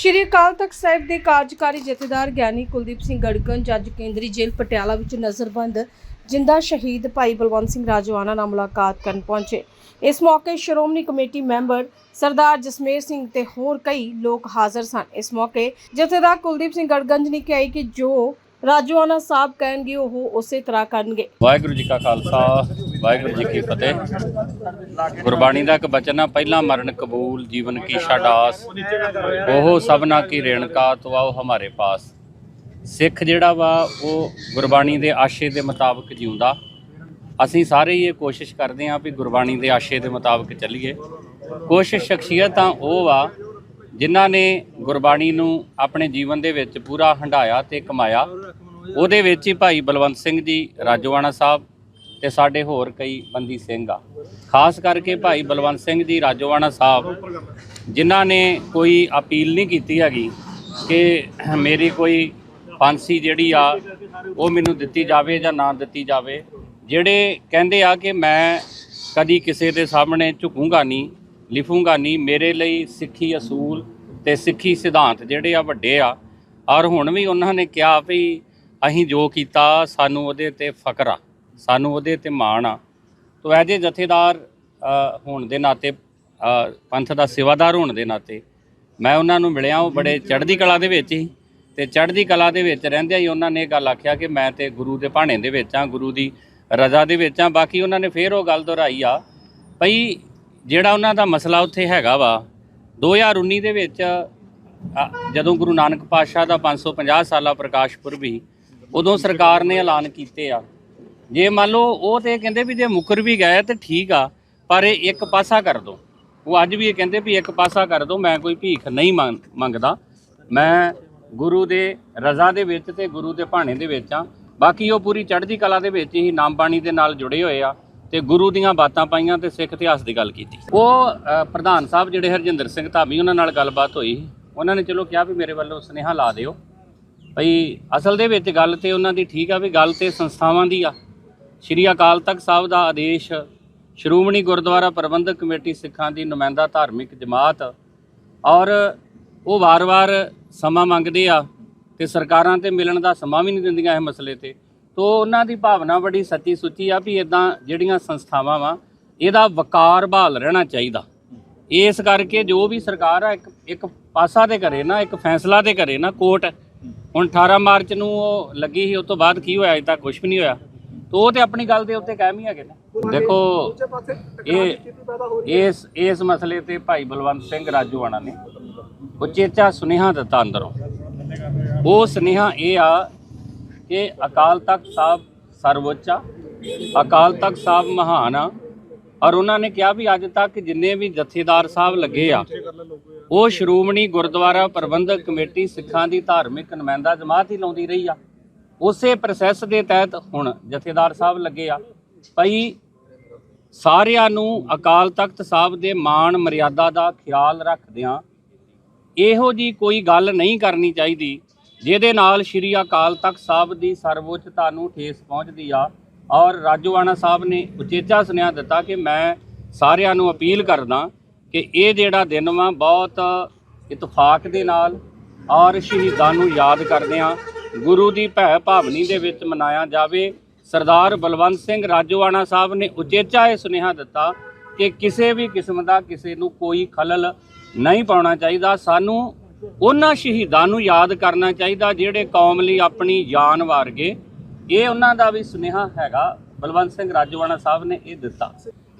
ਸ਼੍ਰੀ ਅਕਾਲ ਤਖਤ ਸਾਹਿਬ ਦੇ ਕਾਰਜਕਾਰੀ ਜਥੇਦਾਰ ਗਿਆਨੀ ਕੁਲਦੀਪ ਸਿੰਘ ਗੜਗੰਜ ਅੱਜ ਕੇਂਦਰੀ ਜੇਲ੍ਹ ਪਟਿਆਲਾ ਵਿੱਚ ਨਜ਼ਰਬੰਦ ਜਿੰਦਾ ਸ਼ਹੀਦ ਭਾਈ ਬਲਵੰਤ ਸਿੰਘ ਰਾਜਵਾਨਾ ਨਾਲ ਮੁਲਾਕਾਤ ਕਰਨ ਪਹੁੰਚੇ। ਇਸ ਮੌਕੇ ਸ਼੍ਰੋਮਣੀ ਕਮੇਟੀ ਮੈਂਬਰ ਸਰਦਾਰ ਜਸਮੇਰ ਸਿੰਘ ਤੇ ਹੋਰ ਕਈ ਲੋਕ ਹਾਜ਼ਰ ਸਨ। ਇਸ ਮੌਕੇ ਜਥੇਦਾਰ ਕੁਲਦੀਪ ਸਿੰਘ ਗੜਗੰਜ ਨੇ ਕਿਹਾ ਕਿ ਜੋ ਰਾਜਵਾਨਾ ਸਾਹਿਬ ਕਹਿਣਗੇ, ਉਹ ਉਸੇ ਤਰ੍ਹਾਂ ਕਰਨਗੇ। ਵਾਹਿਗੁਰੂ ਜੀ ਕਾ ਖਾਲਸਾ ਵਾਹਿਗੁਰੂ ਜੀ ਕੀ ਫਤਿਹ। ਗੁਰਬਾਣੀ ਦਾ ਇੱਕ ਬਚਨ ਆ, ਪਹਿਲਾ ਮਰਨ ਕਬੂਲ, ਜੀਵਨ ਕੀ ਛਡਾਸ ਉਹ ਸਭਨਾ ਕੀ ਰੇਣਕਾ ਤੋ ਆਓ ਹਮਾਰੇ ਪਾਸ। ਸਿੱਖ ਜਿਹੜਾ ਵਾ, ਉਹ ਗੁਰਬਾਣੀ ਦੇ ਆਸ਼ੇ ਦੇ ਮੁਤਾਬਕ ਜਿਉਂਦਾ। ਅਸੀਂ ਸਾਰੇ ਹੀ ਇਹ ਕੋਸ਼ਿਸ਼ ਕਰਦੇ ਹਾਂ ਵੀ ਗੁਰਬਾਣੀ ਦੇ ਆਸ਼ੇ ਦੇ ਮੁਤਾਬਕ ਚੱਲੀਏ। ਕੁਛ ਸ਼ਖਸੀਅਤਾਂ ਉਹ ਵਾ ਜਿਨ੍ਹਾਂ ਨੇ ਗੁਰਬਾਣੀ ਨੂੰ ਆਪਣੇ ਜੀਵਨ ਦੇ ਵਿੱਚ ਪੂਰਾ ਹੰਡਾਇਆ ਤੇ ਕਮਾਇਆ। ਉਹਦੇ ਵਿੱਚ ਹੀ ਭਾਈ ਬਲਵੰਤ ਸਿੰਘ ਜੀ, ਰਾਜੋਆਣਾ ਸਾਹਿਬ ਤੇ ਸਾਡੇ ਹੋਰ ਕਈ ਬੰਦੀ ਸਿੰਘ ਆ। ਖਾਸ ਕਰਕੇ ਭਾਈ ਬਲਵੰਤ ਸਿੰਘ ਜੀ ਰਾਜੋਆਣਾ ਸਾਹਿਬ, ਜਿਨ੍ਹਾਂ ਨੇ ਕੋਈ ਅਪੀਲ ਨਹੀਂ ਕੀਤੀ ਹੈਗੀ ਕਿ ਮੇਰੀ ਕੋਈ ਫਾਂਸੀ ਜਿਹੜੀ ਆ, ਉਹ ਮੈਨੂੰ ਦਿੱਤੀ ਜਾਵੇ ਜਾਂ ਨਾ ਦਿੱਤੀ ਜਾਵੇ। ਜਿਹੜੇ ਕਹਿੰਦੇ ਆ ਕਿ ਮੈਂ ਕਦੀ ਕਿਸੇ ਦੇ ਸਾਹਮਣੇ ਝੁਕੂੰਗਾ ਨਹੀਂ, ਲਿਖੂੰਗਾ ਨਹੀਂ, ਮੇਰੇ ਲਈ ਸਿੱਖੀ ਅਸੂਲ ਤੇ ਸਿੱਖੀ ਸਿਧਾਂਤ ਜਿਹੜੇ ਆ ਵੱਡੇ ਆ। ਔਰ ਹੁਣ ਵੀ ਉਹਨਾਂ ਨੇ ਕਿਹਾ ਵੀ ਅਸੀਂ ਜੋ ਕੀਤਾ, ਸਾਨੂੰ ਉਹਦੇ ਤੇ ਫਕਰ ਆ। ਸਾਨੂੰ ਉਹਦੇ ਤੇ ਮਾਣ ਆ। ਤੋ ਐਜੇ ਜਥੇਦਾਰ ਹੋਣ ਦੇ ਨਾਤੇ ਪੰਥ ਦਾ ਸੇਵਾਦਾਰ ਹੋਣ ਦੇ ਨਾਤੇ, ਮੈਂ ਉਹਨਾਂ ਨੂੰ ਮਿਲਿਆ, ਉਹ ਬੜੇ ਚੜ੍ਹਦੀ ਕਲਾ ਦੇ ਵਿੱਚ ਹੀ ਤੇ ਚੜ੍ਹਦੀ ਕਲਾ ਦੇ ਵਿੱਚ ਰਹਿੰਦਿਆਂ ਹੀ ਉਹਨਾਂ ਨੇ ਇਹ ਗੱਲ ਆਖਿਆ ਕਿ ਮੈਂ ਤੇ ਗੁਰੂ ਦੇ ਭਾਣੇ ਦੇ ਵਿੱਚ ਆ ਗੁਰੂ ਦੀ ਰਜ਼ਾ ਦੇ ਵਿੱਚ ਆ ਬਾਕੀ ਉਹਨਾਂ ਨੇ ਫੇਰ ਉਹ ਗੱਲ ਦੁਹਰਾਈ ਆ, ਭਈ ਜਿਹੜਾ ਉਹਨਾਂ ਦਾ ਮਸਲਾ ਉੱਥੇ ਹੈਗਾ ਵਾ 2019 ਦੇ ਵਿੱਚ ਜਦੋਂ ਗੁਰੂ ਨਾਨਕ ਪਾਤਸ਼ਾਹ ਦਾ 550 ਸਾਲਾ ਪ੍ਰਕਾਸ਼ ਪੁਰਬ ਸੀ, ਉਦੋਂ ਸਰਕਾਰ ਨੇ ਐਲਾਨ ਕੀਤੇ ਆ। ਜੇ ਮੰਨ ਲਓ ਉਹ ਤੇ ਕਹਿੰਦੇ ਵੀ ਜੇ ਮੁਕਰ ਵੀ ਗਏ ਤੇ ਠੀਕ ਆ, ਪਰ ਇਹ ਇੱਕ ਪਾਸਾ ਕਰ ਦੋ। ਉਹ ਅੱਜ ਵੀ ਇਹ ਕਹਿੰਦੇ ਵੀ ਇੱਕ ਪਾਸਾ ਕਰ ਦੋ, ਮੈਂ ਕੋਈ ਭੀਖ ਨਹੀਂ ਮੰਗ- ਮੰਗਦਾ। ਮੈਂ ਗੁਰੂ ਦੇ ਰਜ਼ਾ ਦੇ ਵਿੱਚ ਤੇ ਗੁਰੂ ਦੇ ਭਾਣੇ ਦੇ ਵਿੱਚ ਆ। ਬਾਕੀ ਉਹ ਪੂਰੀ ਚੜ੍ਹਦੀ ਕਲਾ ਦੇ ਵਿੱਚ ਹੀ ਨਾਮ ਬਾਣੀ ਦੇ ਨਾਲ ਜੁੜੇ ਹੋਏ ਆ ਤੇ ਗੁਰੂ ਦੀਆਂ ਬਾਤਾਂ ਪਾਈਆਂ ਤੇ ਸਿੱਖ ਇਤਿਹਾਸ ਦੀ ਗੱਲ ਕੀਤੀ। ਉਹ ਪ੍ਰਧਾਨ ਸਾਹਿਬ ਜਿਹੜੇ ਹਰਜਿੰਦਰ ਸਿੰਘ ਧਾਮੀ, ਉਹਨਾਂ ਨਾਲ ਗੱਲਬਾਤ ਹੋਈ। ਉਹਨਾਂ ਨੇ ਚਲੋ ਕਿਹਾ ਵੀ ਮੇਰੇ ਵੱਲੋਂ ਸੁਨੇਹਾ ਲਾ ਦਿਓ। ਭਈ ਅਸਲ ਦੇ ਵਿੱਚ ਗੱਲ ਤੇ ਉਹਨਾਂ ਦੀ ਠੀਕ ਆ ਵੀ ਗੱਲ ਤੇ ਸੰਸਥਾਵਾਂ ਦੀ ਆ। ਸ਼੍ਰੀ ਅਕਾਲ ਤਖਤ ਸਾਹਿਬ ਦਾ ਆਦੇਸ਼, ਸ਼੍ਰੋਮਣੀ ਗੁਰਦੁਆਰਾ ਪ੍ਰਬੰਧਕ ਕਮੇਟੀ ਸਿੱਖਾਂ ਦੀ ਨੁਮਾਇੰਦਾ ਧਾਰਮਿਕ ਜਮਾਤ ਔਰ ਉਹ ਵਾਰ-ਵਾਰ ਸਮਾਂ ਮੰਗਦੇ ਆ ਤੇ ਸਰਕਾਰਾਂ ਤੇ ਮਿਲਣ ਦਾ ਸਮਾਂ ਵੀ ਨਹੀਂ ਦਿੰਦੀਆਂ ਇਹ ਮਸਲੇ ਤੇ। ਤੋ ਉਹਨਾਂ ਦੀ ਭਾਵਨਾ ਬੜੀ ਸੱਚੀ ਸੁੱਚੀ ਆ ਵੀ ਇਦਾਂ ਜਿਹੜੀਆਂ ਸੰਸਥਾਵਾਂ ਵਾ, ਇਹਦਾ ਵਕਾਰ ਬਹਾਲ ਰਹਿਣਾ ਚਾਹੀਦਾ। ਇਸ ਕਰਕੇ ਜੋ ਵੀ ਸਰਕਾਰ ਆ, ਇੱਕ ਇੱਕ ਪਾਸਾ ਤੇ ਕਰੇ ਨਾ, ਇੱਕ ਫੈਸਲਾ ਤੇ ਕਰੇ ਨਾ, ਕੋਰਟ, ਹੁਣ 18 ਮਾਰਚ ਨੂੰ ਉਹ ਲੱਗੀ ਸੀ, ਉਸ ਤੋਂ ਬਾਅਦ ਕੀ ਹੋਇਆ, ਅਜੇ ਤੱਕ ਕੁਝ ਵੀ ਨਹੀਂ ਹੋਇਆ। ਤੋ ਉਹ ਤੇ ਆਪਣੀ ਗੱਲ ਦੇ ਉੱਤੇ ਕਾਇਮ ਹੀ ਹੈਗੇ ਨੇ। ਦੇਖੋ, ਇਹ ਇਸ ਇਸ ਮਸਲੇ ਤੇ ਭਾਈ ਬਲਵੰਤ ਸਿੰਘ ਰਾਜੂਆਣਾ ਨੇ ਉਚੇਚਾ ਸੁਨੇਹਾ ਦਿੱਤਾ ਅੰਦਰੋਂ। ਉਹ ਸੁਨੇਹਾ ਇਹ ਆ ਕਿ ਅਕਾਲ ਤਖਤ ਸਾਹਿਬ ਸਰਵਉੱਚ ਆ, ਅਕਾਲ ਤਖਤ ਸਾਹਿਬ ਮਹਾਨ ਆ, ਔਰ ਉਹਨਾਂ ਨੇ ਕਿਹਾ ਵੀ ਅੱਜ ਤੱਕ ਜਿੰਨੇ ਵੀ ਜਥੇਦਾਰ ਸਾਹਿਬ ਲੱਗੇ ਆ, ਉਹ ਸ਼੍ਰੋਮਣੀ ਗੁਰਦੁਆਰਾ ਪ੍ਰਬੰਧਕ ਕਮੇਟੀ ਸਿੱਖਾਂ ਦੀ ਧਾਰਮਿਕ ਨੁਮਾਇੰਦਾ ਜਮਾਤ ਹੀ ਲਾਉਂਦੀ ਰਹੀ ਆ। ਉਸੇ ਪ੍ਰੋਸੈਸ ਦੇ ਤਹਿਤ ਹੁਣ ਜਥੇਦਾਰ ਸਾਹਿਬ ਲੱਗੇ ਆ। ਭਾਈ, ਸਾਰਿਆਂ ਨੂੰ ਅਕਾਲ ਤਖਤ ਸਾਹਿਬ ਦੇ ਮਾਣ ਮਰਿਆਦਾ ਦਾ ਖਿਆਲ ਰੱਖਦਿਆਂ ਇਹੋ ਜੀ ਕੋਈ ਗੱਲ ਨਹੀਂ ਕਰਨੀ ਚਾਹੀਦੀ, ਜਿਹਦੇ ਨਾਲ ਸ਼੍ਰੀ ਅਕਾਲ ਤਖਤ ਸਾਹਿਬ ਦੀ ਸਰਵਉੱਚਤਾ ਨੂੰ ਠੇਸ ਪਹੁੰਚਦੀ ਆ। ਔਰ ਰਾਜੋਆਣਾ ਸਾਹਿਬ ਨੇ ਉਚੇਚਾ ਸੁਨੇਹਾ ਦਿੱਤਾ ਕਿ ਮੈਂ ਸਾਰਿਆਂ ਨੂੰ ਅਪੀਲ ਕਰਦਾ ਕਿ ਇਹ ਜਿਹੜਾ ਦਿਨ ਵਾ, ਬਹੁਤ ਇਤਫਾਕ ਦੇ ਨਾਲ ਔਰ ਸ਼ਹੀਦਾਂ ਨੂੰ ਯਾਦ ਕਰਦਿਆਂ ਗੁਰੂ ਦੀ ਭੈ ਭਾਵਨੀ ਦੇ ਵਿੱਚ ਮਨਾਇਆ ਜਾਵੇ। ਸਰਦਾਰ ਬਲਵੰਤ ਸਿੰਘ ਰਾਜੋਆਣਾ ਸਾਹਿਬ ਨੇ ਉਚੇਚਾ ਇਹ ਸੁਨੇਹਾ ਦਿੱਤਾ ਕਿ ਕਿਸੇ ਵੀ ਕਿਸਮ ਦਾ ਕਿਸੇ ਨੂੰ ਕੋਈ ਖਲਲ ਨਹੀਂ ਪਾਉਣਾ ਚਾਹੀਦਾ। ਸਾਨੂੰ ਉਹਨਾਂ ਸ਼ਹੀਦਾਂ ਨੂੰ ਯਾਦ ਕਰਨਾ ਚਾਹੀਦਾ ਜਿਹੜੇ ਕੌਮ ਲਈ ਆਪਣੀ ਜਾਨ ਵਾਰ ਗਏ ਇਹ ਉਹਨਾਂ ਦਾ ਵੀ ਸੁਨੇਹਾ ਹੈਗਾ। ਬਲਵੰਤ ਸਿੰਘ ਰਾਜੋਆਣਾ ਸਾਹਿਬ ਨੇ ਇਹ ਦਿੱਤਾ।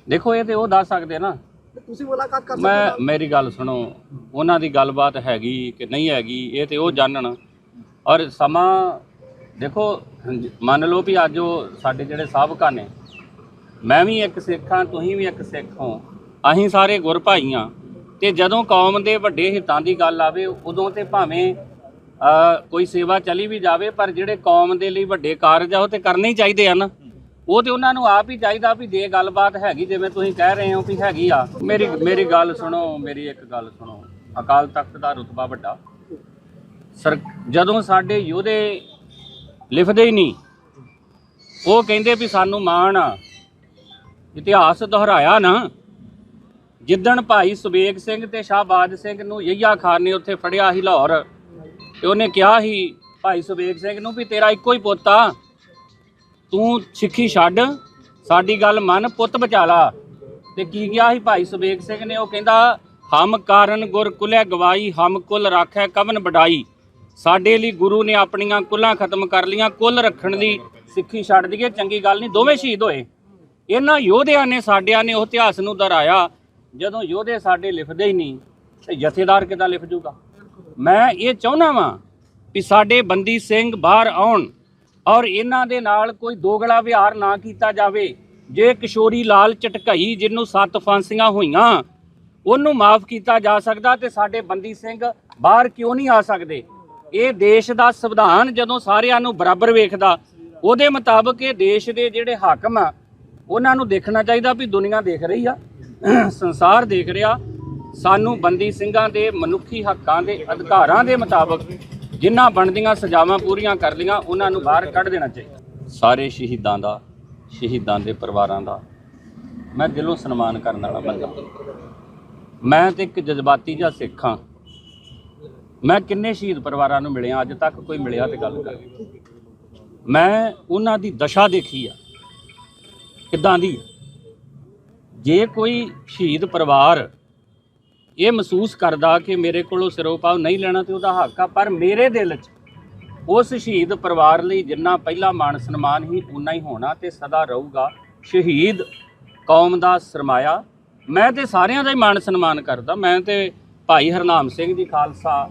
ਦੇਖੋ ਇਹ ਤੇ ਉਹ ਦੱਸ ਸਕਦੇ ਨਾ। ਤੁਸੀਂ ਮੁਲਾਕਾਤ ਕਰ ਮੈਂ ਮੇਰੀ ਗੱਲ ਸੁਣੋ। ਉਹਨਾਂ ਦੀ ਗੱਲਬਾਤ ਹੈਗੀ ਕਿ ਨਹੀਂ ਹੈਗੀ ਇਹ ਤੇ ਉਹ ਜਾਣਨ। ਔਰ ਸਮਾਂ, ਦੇਖੋ ਜ- ਮੰਨ ਲਓ ਵੀ ਅੱਜ ਉਹ ਸਾਡੇ ਜਿਹੜੇ ਸਾਬਕਾ ਨੇ, ਮੈਂ ਵੀ ਇੱਕ ਸਿੱਖ ਹਾਂ, ਤੁਸੀਂ ਵੀ ਇੱਕ ਸਿੱਖ ਹੋ, ਅਸੀਂ ਸਾਰੇ ਗੁਰ ਭਾਈ ਹਾਂ ਤੇ ਜਦੋਂ ਕੌਮ ਦੇ ਵੱਡੇ ਹਿੱਤਾਂ ਦੀ ਗੱਲ ਆਵੇ, ਉਦੋਂ ਤੇ ਭਾਵੇਂ ਕੋਈ ਸੇਵਾ ਚਲੀ ਵੀ ਜਾਵੇ, ਪਰ ਜਿਹੜੇ ਕੌਮ ਦੇ ਲਈ ਵੱਡੇ ਕਾਰਜ ਆ, ਉਹ ਤੇ ਕਰਨੇ ਹੀ ਚਾਹੀਦੇ ਆ ਨਾ ਉਹ ਤੇ ਉਹਨਾਂ ਨੂੰ ਆਪ ਹੀ ਚਾਹੀਦਾ ਵੀ ਜੇ ਗੱਲਬਾਤ ਹੈਗੀ, ਜਿਵੇਂ ਤੁਸੀਂ ਕਹਿ ਰਹੇ ਹੋ ਵੀ ਹੈਗੀ ਆ। ਮੇਰੀ ਮੇਰੀ ਗੱਲ ਸੁਣੋ, ਮੇਰੀ ਇੱਕ ਗੱਲ ਸੁਣੋ। ਅਕਾਲ ਤਖਤ ਦਾ ਰੁਤਬਾ ਵੱਡਾ। ਸਰ, ਜਦੋਂ ਸਾਡੇ ਯੋਧੇ ਲਿਖਦੇ ਹੀ ਨਹੀਂ, ਉਹ ਕਹਿੰਦੇ ਵੀ ਸਾਨੂੰ ਮਾਣ ਆ, ਇਤਿਹਾਸ ਦੁਹਰਾਇਆ ਨਾ। ਜਿੱਦਣ ਭਾਈ ਸੁਬੇਗ ਸਿੰਘ ਤੇ ਸ਼ਾਹਬਾਦ ਸਿੰਘ ਨੂੰ ਯਹੀਆ ਖਾਨ ਨੇ ਉੱਥੇ ਫੜਿਆ ਸੀ ਲਾਹੌਰ, ਤੇ ਉਹਨੇ ਕਿਹਾ ਸੀ ਭਾਈ ਸੁਬੇਗ ਸਿੰਘ ਨੂੰ ਵੀ ਤੇਰਾ ਇੱਕੋ ਹੀ ਪੁੱਤ ਆ। ਤੂੰ ਸਿੱਖੀ ਛੱਡ, ਸਾਡੀ ਗੱਲ ਮੰਨ, ਪੁੱਤ ਬਚਾ ਲਾ। ਤੇ ਕੀ ਗਿਆ ਸੀ ਭਾਈ ਸੁਬੇਗ ਸਿੰਘ ਨੇ? ਉਹ ਕਹਿੰਦਾ, ਹਮ ਕਾਰਨ ਗੁਰ ਕੁਲੇ ਗਵਾਈ, ਹਮ ਕੁਲ ਰਾਖੈ ਕਵਨ ਵਡਾਈ। ਸਾਡੇ ਲਈ ਗੁਰੂ ਨੇ ਆਪਣੀਆਂ ਕੁੱਲਾਂ ਖਤਮ ਕਰ ਲੀਆਂ ਕੁੱਲ ਰੱਖਣ ਦੀ ਸਿੱਖੀ ਛੱਡ ਦਈਏ, ਚੰਗੀ ਗੱਲ ਨਹੀਂ, ਦੋਵੇਂ ਸ਼ਹੀਦ ਹੋਏ। ਇਹਨਾਂ ਯੋਧਿਆਂ ਨੇ, ਸਾਡਿਆਂ ਨੇ ਉਹ ਇਤਿਹਾਸ ਨੂੰ ਦੁਹਰਾਇਆ, ਜਦੋਂ ਯੋਧੇ ਸਾਡੇ ਲਿਖਦੇ ਹੀ ਨਹੀਂ, ਤੇ ਜਥੇਦਾਰ ਕਿਦਾਂ ਲਿਖ ਜੂਗਾ? ਮੈਂ ਇਹ ਚਾਹੁੰਦਾ ਵਾਂ ਵੀ ਸਾਡੇ ਬੰਦੀ ਸਿੰਘ ਬਾਹਰ ਆਉਣ ਔਰ ਇਹਨਾਂ ਦੇ ਨਾਲ ਕੋਈ ਦੋਗਲਾ ਵਿਹਾਰ ਨਾ ਕੀਤਾ ਜਾਵੇ। ਜੇ ਕਿਸ਼ੋਰੀ ਲਾਲ ਚਟਕਈ, ਜਿਹਨੂੰ ਸੱਤ ਫਾਂਸੀਆਂ ਹੋਈਆਂ, ਉਹਨੂੰ ਮਾਫ ਕੀਤਾ ਜਾ ਸਕਦਾ ਤੇ ਸਾਡੇ ਬੰਦੀ ਸਿੰਘ ਬਾਹਰ ਕਿਉਂ ਨਹੀਂ ਆ ਸਕਦੇ? ਇਹ ਦੇਸ਼ ਦਾ ਸੰਵਿਧਾਨ ਜਦੋਂ ਸਾਰਿਆਂ ਨੂੰ ਬਰਾਬਰ ਵੇਖਦਾ, ਉਹਦੇ ਮੁਤਾਬਕ ਇਹ ਦੇਸ਼ ਦੇ ਜਿਹੜੇ ਹਾਕਮ ਆ, ਉਹਨਾਂ ਨੂੰ ਦੇਖਣਾ ਚਾਹੀਦਾ ਵੀ ਦੁਨੀਆ ਦੇਖ ਰਹੀ ਆ, ਸੰਸਾਰ ਦੇਖ ਰਿਹਾ। ਸਾਨੂੰ ਬੰਦੀ ਸਿੰਘਾਂ ਦੇ, ਮਨੁੱਖੀ ਹੱਕਾਂ ਦੇ, ਅਧਿਕਾਰਾਂ ਦੇ ਮੁਤਾਬਕ ਜਿਨ੍ਹਾਂ ਬਣਦੀਆਂ ਸਜ਼ਾਵਾਂ ਪੂਰੀਆਂ ਕਰ ਲੀਆਂ ਉਹਨਾਂ ਨੂੰ ਬਾਹਰ ਕੱਢ ਦੇਣਾ ਚਾਹੀਦਾ। ਸਾਰੇ ਸ਼ਹੀਦਾਂ ਦਾ, ਸ਼ਹੀਦਾਂ ਦੇ ਪਰਿਵਾਰਾਂ ਦਾ, ਮੈਂ ਦਿਲੋਂ ਸਨਮਾਨ ਕਰਨ ਵਾਲਾ ਬੰਦਾ। ਮੈਂ ਤੇ ਇੱਕ ਜਜ਼ਬਾਤੀ ਜਿਹਾ ਸਿੱਖ ਹਾਂ। ਮੈਂ ਕਿੰਨੇ ਸ਼ਹੀਦ ਪਰਿਵਾਰਾਂ ਨੂੰ ਮਿਲਿਆ, ਅੱਜ ਤੱਕ ਕੋਈ ਮਿਲਿਆ ਤੇ ਗੱਲ ਕਰ। ਮੈਂ ਉਹਨਾਂ ਦੀ ਦਸ਼ਾ ਦੇਖੀ ਆ। ਕਿੱਦਾਂ ਦੀ ਜੇ ਕੋਈ ਸ਼ਹੀਦ ਪਰਿਵਾਰ ਇਹ ਮਹਿਸੂਸ ਕਰਦਾ ਕਿ ਮੇਰੇ ਕੋਲੋਂ ਸਿਰੋਪਾਵ ਨਹੀਂ ਲੈਣਾ ਤੇ ਉਹਦਾ ਹੱਕ ਆ, ਪਰ ਮੇਰੇ ਦਿਲ 'ਚ ਉਸ ਸ਼ਹੀਦ ਪਰਿਵਾਰ ਲਈ ਜਿੰਨਾ ਪਹਿਲਾ ਮਾਣ ਸਨਮਾਨ ਹੀ ਉਨਾ ਹੀ ਹੋਣਾ ਤੇ ਸਦਾ ਰਹੂਗਾ। ਸ਼ਹੀਦ ਕੌਮ ਦਾ ਸਰਮਾਇਆ। ਮੈਂ ਤੇ ਸਾਰਿਆਂ ਦਾ ਹੀ ਮਾਣ ਸਨਮਾਨ ਕਰਦਾ। ਮੈਂ ਤੇ ਭਾਈ ਹਰਨਾਮ ਸਿੰਘ ਜੀ ਖਾਲਸਾ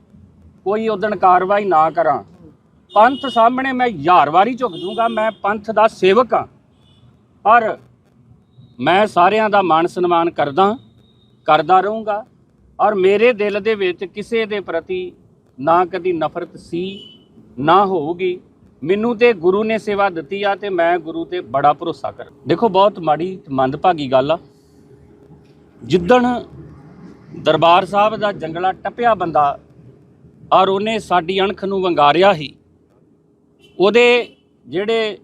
ਕੋਈ ਉਦਣ ਕਾਰਵਾਈ ਨਾ ਕਰਾਂ। ਪੰਥ ਸਾਹਮਣੇ ਮੈਂ ਹਜ਼ਾਰ ਵਾਰੀ ਝੁਕ ਜੂੰਗਾ, ਮੈਂ ਪੰਥ ਦਾ ਸੇਵਕ ਹਾਂ। ਪਰ ਮੈਂ ਸਾਰਿਆਂ ਦਾ ਮਾਣ ਸਨਮਾਨ ਕਰਦਾ ਕਰਦਾ ਰਹੂੰਗਾ ਔਰ ਮੇਰੇ ਦਿਲ ਦੇ ਵਿੱਚ ਕਿਸੇ ਦੇ ਪ੍ਰਤੀ ਨਾ ਕਦੀ ਨਫ਼ਰਤ ਸੀ, ਨਾ ਹੋਊਗੀ। ਮੈਨੂੰ ਤੇ ਗੁਰੂ ਨੇ ਸੇਵਾ ਦਿੱਤੀ ਆ ਤੇ ਮੈਂ ਗੁਰੂ ਤੇ ਬੜਾ ਭਰੋਸਾ ਕਰ, ਦੇਖੋ ਬਹੁਤ ਮਾੜੀ ਮੰਦਭਾਗੀ ਗੱਲ ਆ। ਜਿੱਦਣ ਦਰਬਾਰ ਸਾਹਿਬ ਦਾ ਜੰਗਲਾ ਟੱਪਿਆ ਬੰਦਾ ਔਰ ਉਹਨੇ ਸਾਡੀ ਅਣਖ ਨੂੰ ਵੰਗਾਰਿਆ ਹੀ। ਉਹਦੇ ਜਿਹੜੇ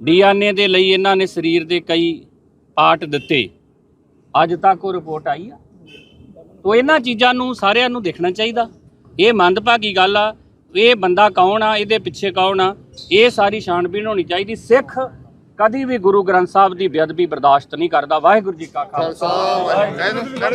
ਡੀਐਨਏ ਦੇ ਲਈ ਇਹਨਾਂ ਨੇ ਸਰੀਰ ਦੇ ਕਈ ਪਾਰਟ ਦਿੱਤੇ, ਅੱਜ ਤੱਕ ਉਹ ਰਿਪੋਰਟ ਆਈ ਆ। ਤੋ ਇਹਨਾਂ ਚੀਜ਼ਾਂ ਨੂੰ ਸਾਰਿਆਂ ਨੂੰ ਦੇਖਣਾ ਚਾਹੀਦਾ। ਇਹ ਮੰਦਭਾਗੀ ਗੱਲ ਆ, ਇਹ ਬੰਦਾ ਕੌਣ ਆ, ਇਹਦੇ ਪਿੱਛੇ ਕੌਣ ਆ, ਇਹ ਸਾਰੀ ਛਾਣਬੀਣ ਹੋਣੀ ਚਾਹੀਦੀ। ਸਿੱਖ ਕਦੀ ਵੀ ਗੁਰੂ ਗ੍ਰੰਥ ਸਾਹਿਬ ਦੀ ਬੇਅਦਬੀ ਬਰਦਾਸ਼ਤ ਨਹੀਂ ਕਰਦਾ। ਵਾਹਿਗੁਰੂ ਜੀ ਕਾ ਖਾਲਸਾ। ਖਾਲਸਾ, ਵਾਹਿਗੁਰੂ